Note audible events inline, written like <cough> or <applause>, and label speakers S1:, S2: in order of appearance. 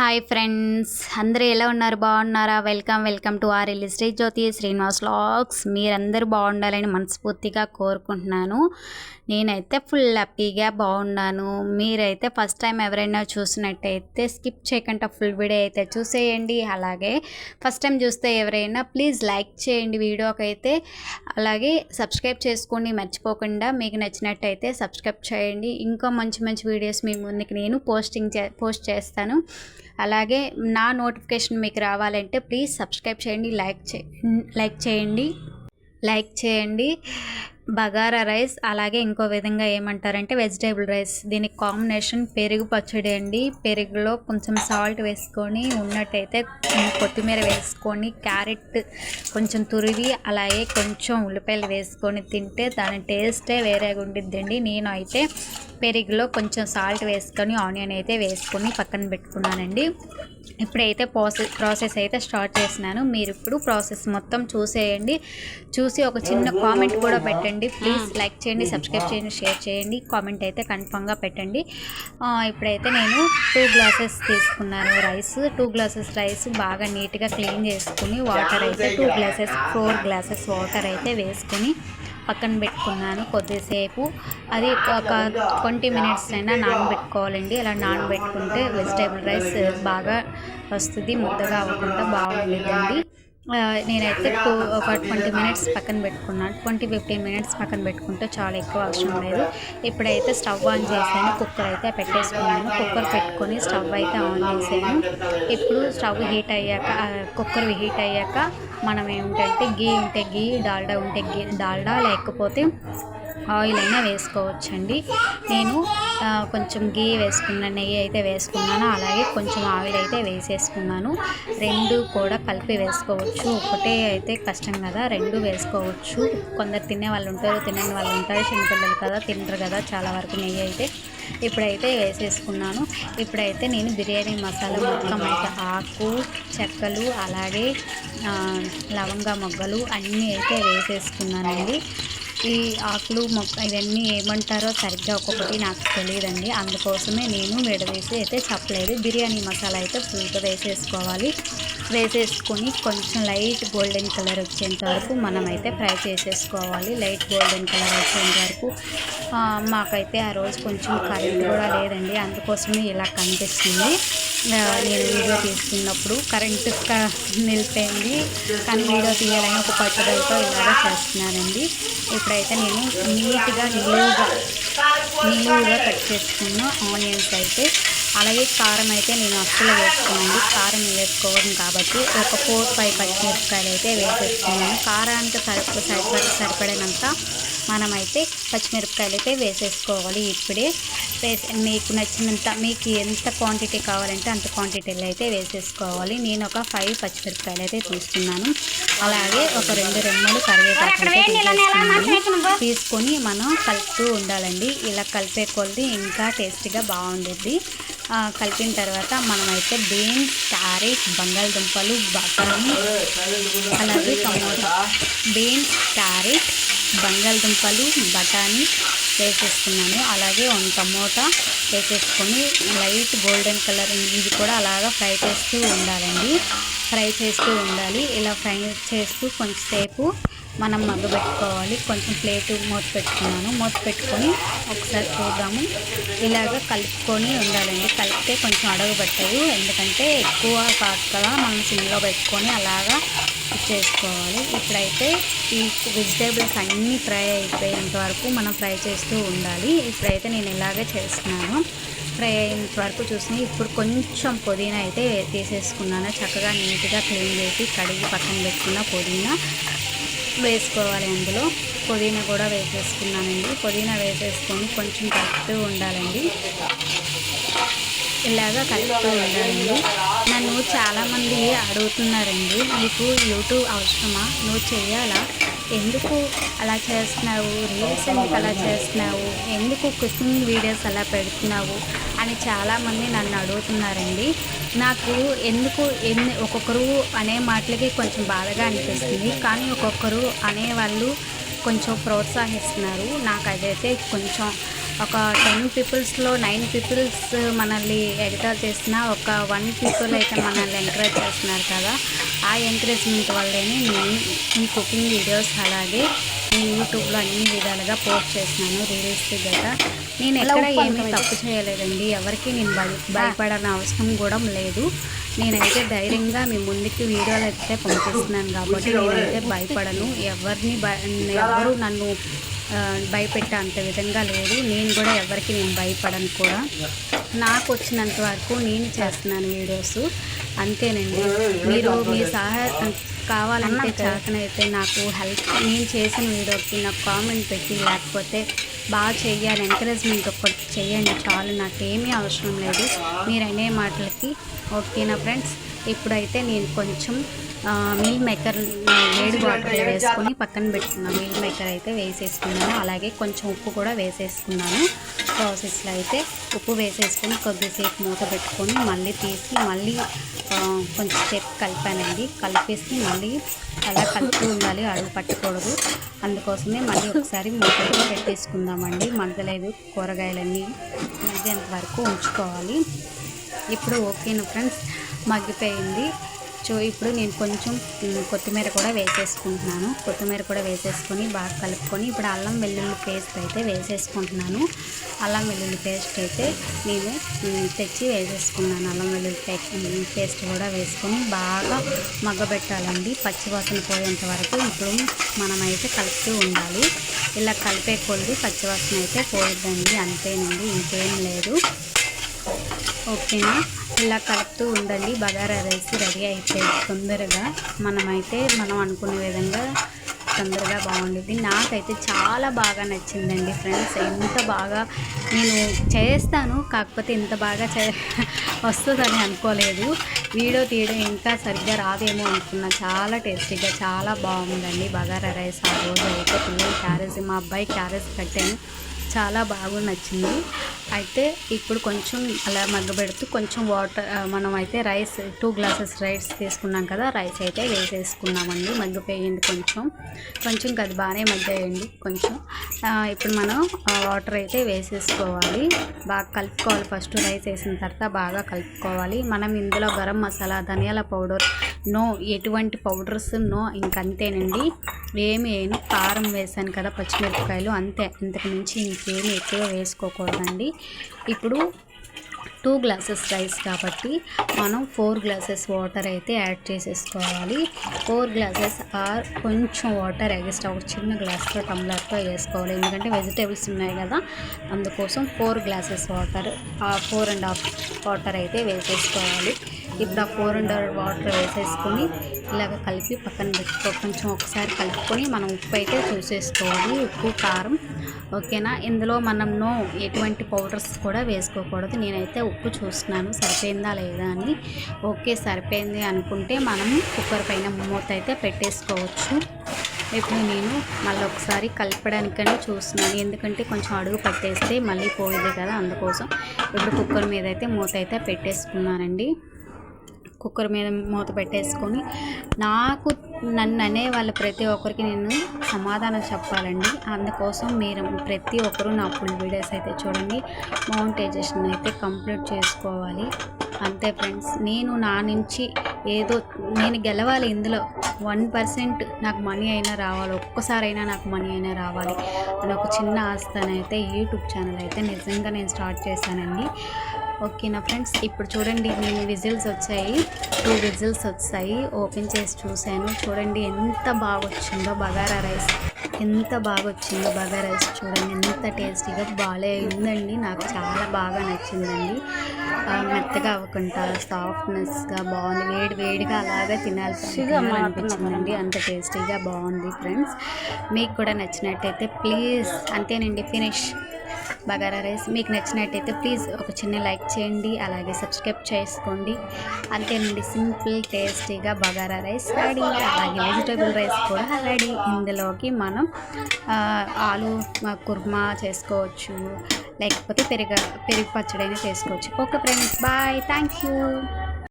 S1: Hi friends అందరూ ఎలా ఉన్నారు? బాగున్నారా? Welcome welcome to R L Sri Jyothi Srinivas logs మీరందరూ బాగుండాలని మనస్ఫూర్తిగా కోరుకుంటున్నాను. నేనైతే ఫుల్ హ్యాపీగా బాగున్నాను. మీరైతే ఫస్ట్ టైం ఎవరైనా చూసినట్టయితే స్కిప్ చేయకుండా ఫుల్ వీడియో అయితే చూసేయండి. అలాగే ఫస్ట్ టైం చూస్తే ఎవరైనా ప్లీజ్ లైక్ చేయండి వీడియోకి అయితే అలాగే సబ్స్క్రైబ్ చేసుకోండి మర్చిపోకుండా మీకు నచ్చినట్టయితే సబ్స్క్రైబ్ చేయండి. ఇంకా మంచి మంచి వీడియోస్ మీ ముందుకు నేను పోస్టింగ్ చే పోస్ట్ చేస్తాను. అలాగే నా నోటిఫికేషన్ మీకు రావాలంటే ప్లీజ్ సబ్స్క్రైబ్ చేయండి లైక్ చే లైక్ చేయండి లైక్ చేయండి. బగారా రైస్ అలాగే ఇంకో విధంగా ఏమంటారంటే వెజిటేబుల్ రైస్. దీనికి కాంబినేషన్ పెరుగు పచ్చడి అండి. పెరుగులో కొంచెం సాల్ట్ వేసుకొని ఉన్నట్టయితే కొత్తిమీర వేసుకొని క్యారెట్ కొంచెం తురివి అలాగే కొంచెం ఉల్లిపాయలు వేసుకొని తింటే దాని టేస్టే వేరేగా ఉండిద్దండి. నేను అయితే పెరుగులో కొంచెం సాల్ట్ వేసుకొని ఆనియన్ అయితే వేసుకొని పక్కన పెట్టుకున్నానండి. ఇప్పుడైతే ప్రాసెస్ ప్రాసెస్ అయితే స్టార్ట్ చేసినాను మీరు ఇప్పుడు ప్రాసెస్ మొత్తం చూసేయండి. చూసి ఒక చిన్న కామెంట్ కూడా పెట్టండి. ప్లీజ్ లైక్ చేయండి సబ్స్క్రైబ్ చేయండి షేర్ చేయండి కామెంట్ అయితే కన్ఫామ్గా పెట్టండి. ఇప్పుడైతే నేను టూ గ్లాసెస్ తీసుకున్నాను రైస్. టూ గ్లాసెస్ రైస్ బాగా నీట్గా క్లీన్ చేసుకుని వాటర్ అయితే two glasses four glasses water అయితే వేసుకొని పక్కన పెట్టుకున్నాను కొద్దిసేపు. అది ఒక ట్వంటీ మినిట్స్ అయినా నానబెట్టుకోవాలండి. అలా నానబెట్టుకుంటే వెజిటేబుల్ రైస్ బాగా వస్తుంది ముద్దగా అవ్వకుండా బాగుంటుందండి నేనైతే టూ ఒక ట్వంటీ మినిట్స్ పక్కన పెట్టుకున్నాను ట్వంటీ ఫిఫ్టీన్ మినిట్స్ పక్కన పెట్టుకుంటే చాలా ఎక్కువ అవసరం లేదు. ఇప్పుడైతే స్టవ్ ఆన్ చేశాను. కుక్కర్ అయితే పెట్టేసుకున్నాను. కుక్కర్ పెట్టుకొని స్టవ్ అయితే ఆన్ చేశాను. ఇప్పుడు స్టవ్ హీట్ అయ్యాక కుక్కర్ హీట్ అయ్యాక మనం ఏమిటంటే గీ ఉంటే గీ డాల్డా ఉంటే గీ డాల్డా లేకపోతే ఆయిల్ అయినా వేసుకోవచ్చండి. నేను కొంచెం గీ వేసుకున్న నెయ్యి అయితే వేసుకున్నాను. అలాగే కొంచెం ఆయిల్ అయితే వేసేసుకున్నాను. రెండు కూడా కలిపి వేసుకోవచ్చు. ఒకటే అయితే కష్టం కదా రెండు వేసుకోవచ్చు. కొందరు తినే వాళ్ళు ఉంటారు తినని వాళ్ళు ఉంటారు చిన్నపిల్లలు కదా తింటారు కదా చాలా వరకు నెయ్యి అయితే ఇప్పుడైతే వేసేసుకున్నాను. ఇప్పుడైతే నేను బిర్యానీ మసాలా మొత్తం అయితే ఆకు చెక్కలు అలాగే లవంగా మొగ్గలు అన్నీ అయితే వేసేసుకున్నానండి. ఈ ఆకులు మొక్క ఇవన్నీ ఏమంటారో సరిగ్గా ఒక్కొక్కటి నాకు తెలియదండి. అందుకోసమే నేను విడదీసి అయితే చెప్పలేదు. బిర్యానీ మసాలా అయితే ఫుల్గా వేసేసుకోవాలి. వేసేసుకొని కొంచెం లైట్ గోల్డెన్ కలర్ వచ్చేంత వరకు మనమైతే ఫ్రై చేసేసుకోవాలి. లైట్ గోల్డెన్ కలర్ వచ్చేంత వరకు. మాకైతే ఆ రోజు కొంచెం కరెంట్ కూడా లేదండి. అందుకోసమే ఇలా కనిపిస్తుంది. నేను వీడియో తీసుకున్నప్పుడు కరెంట్ నిలిపోయింది కానీ వీడియో తీయాలని ఒక పట్టుదలతో ఇలాగా చేస్తున్నానండి. ఇప్పుడైతే నేను నీట్గా నిలువుగా నిలువుగా కట్ చేసుకున్న ఆనియన్స్ అయితే అలాగే కారం అయితే నేను అస్సలు వేసుకోండి కారం వేసుకోవడం కాబట్టి ఒక ఫోర్ ఫైవ్ పచ్చిమిరపకాయలు అయితే వేసేసుకున్నాను. కారానికి సరిప సరిపడ సరిపడినంత మనమైతే పచ్చిమిరపకాయలు అయితే వేసేసుకోవాలి ఇప్పుడే. వేసి మీకు నచ్చినంత మీకు ఎంత క్వాంటిటీ కావాలంటే అంత క్వాంటిటీలో అయితే వేసేసుకోవాలి. నేను ఒక ఫైవ్ పచ్చిమిరపకాయలు అయితే తీసుకున్నాను. అలాగే ఒక రెండు రెమ్మలు కరివేపాకు అయితే తీసేసుకున్నాను. తీసుకొని మనం కలుపుతూ ఉండాలండి. ఇలా కలిపే కొలది ఇంకా టేస్టీగా బాగుండిద్ది. కలిపిన తర్వాత మనమైతే బీన్స్ క్యారెట్ బంగాళదుంపలు బఠానీ అలాగే టమోటా. బీన్స్ క్యారెట్ బంగాళదుంపలు బఠానీ వేసేసుకున్నాను అలాగే వన్ టమోటా వేసేసుకొని లైట్ గోల్డెన్ కలర్ ఇది కూడా అలాగా ఫ్రై చేస్తూ ఉండాలండి. ఫ్రై చేస్తూ ఉండాలి. ఇలా ఫ్రై చేస్తూ కొంచెంసేపు మనం మగ్గబెట్టుకోవాలి. కొంచెం ప్లేట్ మూత పెట్టుకున్నాను. మూత పెట్టుకొని ఒకసారి చూద్దాము. ఇలాగ కలుపుకొని ఉండాలండి. కలిపితే కొంచెం అడుగు ఎందుకంటే ఎక్కువ కాదు కదా. మనం సిమ్లో పెట్టుకొని అలాగా చేసుకోవాలి. ఇప్పుడైతే ఈ వెజిటేబుల్స్ అన్నీ ఫ్రై అయిపోయేంత వరకు మనం ఫ్రై చేస్తూ ఉండాలి. ఇప్పుడైతే నేను ఇలాగే చేస్తున్నాను. ఫ్రై అయినంత వరకు చూసి ఇప్పుడు కొంచెం పుదీనా అయితే తీసేసుకున్నాను. చక్కగా నీట్గా క్లీన్ చేసి కడిగి పక్కన పెట్టుకున్న పుదీనా వేసుకోవాలి అందులో. పుదీనా కూడా వేసేసుకున్నానండి. పుదీనా వేసేసుకొని కొంచెం కలుపుతూ ఉండాలండి. ఇలాగా కలుపుతూ ఉండాలండి నన్ను చాలామంది అడుగుతున్నారండి నీకు యూట్యూబ్ అవసరమా? నువ్వు చేయాలా? ఎందుకు అలా చేస్తున్నావు? రీల్స్ ఎందుకు అలా చేస్తున్నావు? ఎందుకు కుకింగ్ వీడియోస్ అలా పెడుతున్నావు? అని చాలామంది నన్ను అడుగుతున్నారండి. నాకు ఎందుకు ఎన్ని ఒక్కొక్కరు అనే మాటలకి కొంచెం బాధగా అనిపిస్తుంది. కానీ ఒక్కొక్కరు అనేవాళ్ళు కొంచెం ప్రోత్సహిస్తున్నారు. నాకు అదైతే కొంచెం ఒక టెన్ పీపుల్స్లో నైన్ పీపుల్స్ మనల్ని ఎగతా చేసిన ఒక వన్ పీపుల్ అయితే మనల్ని ఎంకరేజ్ చేస్తున్నారు కదా. ఆ ఎంకరేజ్మెంట్ వల్లనే నేను ఈ కుకింగ్ వీడియోస్ అలాగే నేను యూట్యూబ్లో అన్ని విధాలుగా పోస్ట్ చేస్తున్నాను రీల్స్ గట్రా. నేను ఎక్కడ ఏమీ తప్పు చేయలేదండి. ఎవరికి నేను భయ భయపడాల్సిన అవసరం కూడా లేదు. నేనైతే ధైర్యంగా మీ ముందుకి వీడియోలు అయితే పంపిస్తున్నాను కాబట్టి నేనైతే భయపడను. ఎవరిని భయ ఎవరు నన్ను భయపెట్టే అంత విధంగా లేదు. నేను కూడా ఎవరికి నేను భయపడను కూడా. నాకు వచ్చినంత వరకు నేను చేస్తున్నాను వీడియోస్. అంతేనండి. మీరు మీ సహాయం కావాలంటే చేతనైతే నాకు హెల్ప్ నేను చేసిన వీడియోకి నాకు కామెంట్ పెట్టి లేకపోతే బాగా చెయ్యాలి ఎంకరేజ్మెంట్ ఒక్కటి చేయండి చాలు. నాకేమీ అవసరం లేదు. మీరు అనే మాటలకి ఓకేనా ఫ్రెండ్స్? ఇప్పుడైతే నేను కొంచెం మిల్ మేకర్ వేడి వాటర్లో వేసుకొని పక్కన పెట్టుకున్నాను మిల్ మేకర్ అయితే వేసేసుకున్నాను. అలాగే కొంచెం ఉప్పు కూడా వేసేసుకున్నాను. ప్రాసెస్లో అయితే ఉప్పు వేసేసుకొని కొద్దిసేపు మూత పెట్టుకొని మళ్ళీ తీసి మళ్ళీ ఆ, కొంచెం సేపు కలిపానండి. కలిపేసి మళ్ళీ అలా కలిపి ఉండాలి అడుగు పట్టకూడదు. అందుకోసమే మళ్ళీ ఒకసారి మూత పెట్టేసుకుందామండి. మగ్గలేదు కూరగాయలన్నీ మగ్గేంత వరకు ఉంచుకోవాలి. ఇప్పుడు ఓకేనా ఫ్రెండ్స్? మగ్గిపోయింది. సో ఇప్పుడు నేను కొంచెం కొత్తిమీర కూడా వేసేసుకుంటున్నాను. కొత్తిమీర కూడా వేసేసుకొని బాగా కలుపుకొని ఇప్పుడు అల్లం వెల్లుల్లి పేస్ట్ అయితే వేసేసుకుంటున్నాను. అల్లం వెల్లుల్లి పేస్ట్ అయితే నేను తెచ్చి వేసేసుకున్నాను. అల్లం వెల్లుల్లి పేస్ట్ కూడా వేసుకొని బాగా మగ్గబెట్టాలండి. పచ్చివాసన పోయేంత వరకు ఇప్పుడు మనమైతే కలుపుతూ ఉండాలి. ఇలా కలిపే కొద్ది పచ్చివాసన అయితే పోయిద్దండి. అంతేనండి. ఇంకేం లేదు. ఓకేనా? ఇలా కలుపుతూ ఉండండి. బగారా రైస్ రెడీ అయిపోయింది తొందరగా మనమైతే మనం అనుకునే విధంగా తొందరగా బాగుండేది నాకైతే చాలా బాగా నచ్చిందండి ఫ్రెండ్స్. ఎంత బాగా నేను చేస్తాను కాకపోతే ఇంత బాగా చే <laughs> వస్తుందని అనుకోలేదు. వీడియో తీయడం ఇంకా సరిగ్గా రాదేమో అనుకున్నా. చాలా టేస్టీగా చాలా బాగుందండి బగారా రైస్. ఆ రోజు అయితే పిల్లలు క్యారెస్ మా అబ్బాయి క్యారెస్ కట్టాను. చాలా బాగా నచ్చింది. అయితే ఇప్పుడు కొంచెం అలా మగ్గబెడుతూ కొంచెం వాటర్ మనం అయితే రైస్ టూ గ్లాసెస్ రైస్ తీసుకున్నాం కదా రైస్ అయితే వేసేసుకున్నామండి. మగ్గిపోయింది కొంచెం. కొంచెం అది బాగానే మగ్గాయండి కొంచెం. ఇప్పుడు మనం వాటర్ అయితే వేసేసుకోవాలి. బాగా కలుపుకోవాలి ఫస్ట్ రైస్ వేసిన తర్వాత బాగా కలుపుకోవాలి. మనం ఇందులో గరం మసాలా ధనియాల పౌడర్ నో ఎటువంటి పౌడర్స్ నో ఇంకంతేనండి. ఏమి వేయను. కారం వేసాను కదా పచ్చిమిరపకాయలు అంతే. అంతకు మించి ఇంకేమి ఎక్కువ వేసుకోకూడదండి. ఇప్పుడు టూ గ్లాసెస్ రైస్ కాబట్టి మనం ఫోర్ గ్లాసెస్ వాటర్ అయితే యాడ్ చేసేసుకోవాలి. ఫోర్ గ్లాసెస్ ఆర్ కొంచెం వాటర్ ఎగస్ట్రా ఒక చిన్న గ్లాస్తో టమ్లర్తో వేసుకోవాలి. ఎందుకంటే వెజిటేబుల్స్ ఉన్నాయి కదా అందుకోసం four glasses water four and half water అయితే వేసేసుకోవాలి. ఇప్పుడు ఆ ఫోర్ అండ్ వాటర్ వేసేసుకొని ఇలాగ కలిపి పక్కన పెట్టుకో కొంచెం ఒకసారి కలుపుకొని మనం ఉప్పు అయితే చూసేసుకోవాలి. ఉప్పు కారం ఓకేనా? ఇందులో మనం ఎటువంటి పౌడర్స్ కూడా వేసుకోకూడదు. నేనైతే ఉప్పు చూస్తున్నాను. సరిపోయిందా లేదా అని. ఓకే సరిపోయింది అనుకుంటే మనం కుక్కర్ పైన మూత అయితే పెట్టేసుకోవచ్చు. ఇప్పుడు నేను మళ్ళీ ఒకసారి కలపడానికని చూస్తున్నాను. ఎందుకంటే కొంచెం అడుగు పట్టేస్తే మళ్ళీ పోయేది కదా అందుకోసం. ఇప్పుడు కుక్కర్ మీద అయితే మూత అయితే పెట్టేసుకున్నానండి. కుక్కర్ మీద మూత పెట్టేసుకొని నాకు నన్ను అనే వాళ్ళ ప్రతి ఒక్కరికి నేను సమాధానం చెప్పాలండి. అందుకోసం మీరు ప్రతి ఒక్కరూ నా ఫుల్ వీడియోస్ అయితే చూడండి. మౌంటైజేషన్ అయితే కంప్లీట్ చేసుకోవాలి. అంతే ఫ్రెండ్స్. నేను నా నుంచి ఏదో నేను గెలవాలి ఇందులో. వన్ పర్సెంట్ నాకు మనీ అయినా రావాలి. ఒక్కసారైనా నాకు మనీ అయినా రావాలి. అని ఒక చిన్న ఆస్థానైతే యూట్యూబ్ ఛానల్ అయితే నిజంగా నేను స్టార్ట్ చేశానండి. ఓకేనా ఫ్రెండ్స్ ఇప్పుడు చూడండి నేను విజిల్స్ వచ్చాయి. టూ విజిల్స్ వచ్చాయి. ఓపెన్ చేసి చూశాను. చూడండి ఎంత బాగా వచ్చిందో బగారా రైస్. ఎంత బాగా వచ్చిందో బగారా రైస్ చూడండి. ఎంత టేస్టీగా బాగా ఉందండి. నాకు చాలా బాగా నచ్చిందండి. మెత్తగా అవ్వకుండా సాఫ్ట్నెస్గా బాగుంది. వేడి వేడిగా అలాగే తినాలి. తినాలనిపించిందండి అంత టేస్టీగా బాగుంది ఫ్రెండ్స్. మీకు కూడా నచ్చినట్టయితే ప్లీజ్ అంతేనండి ఫినిష్. బగారా రైస్ మీకు నచ్చినట్టయితే ప్లీజ్ ఒక చిన్న లైక్ చేయండి అలాగే సబ్స్క్రైబ్ చేసుకోండి. అంతేనండి సింపుల్ టేస్టీగా బగారా రైస్ రెడీ. అలాగే వెజిటేబుల్ రైస్ కూడా రెడీ. ఇందులోకి మనం ఆలు కుర్మా చేసుకోవచ్చు. లేకపోతే పెరుగు పెరుగు పచ్చడి అయినా చేసుకోవచ్చు. Okay friends bye. Thank you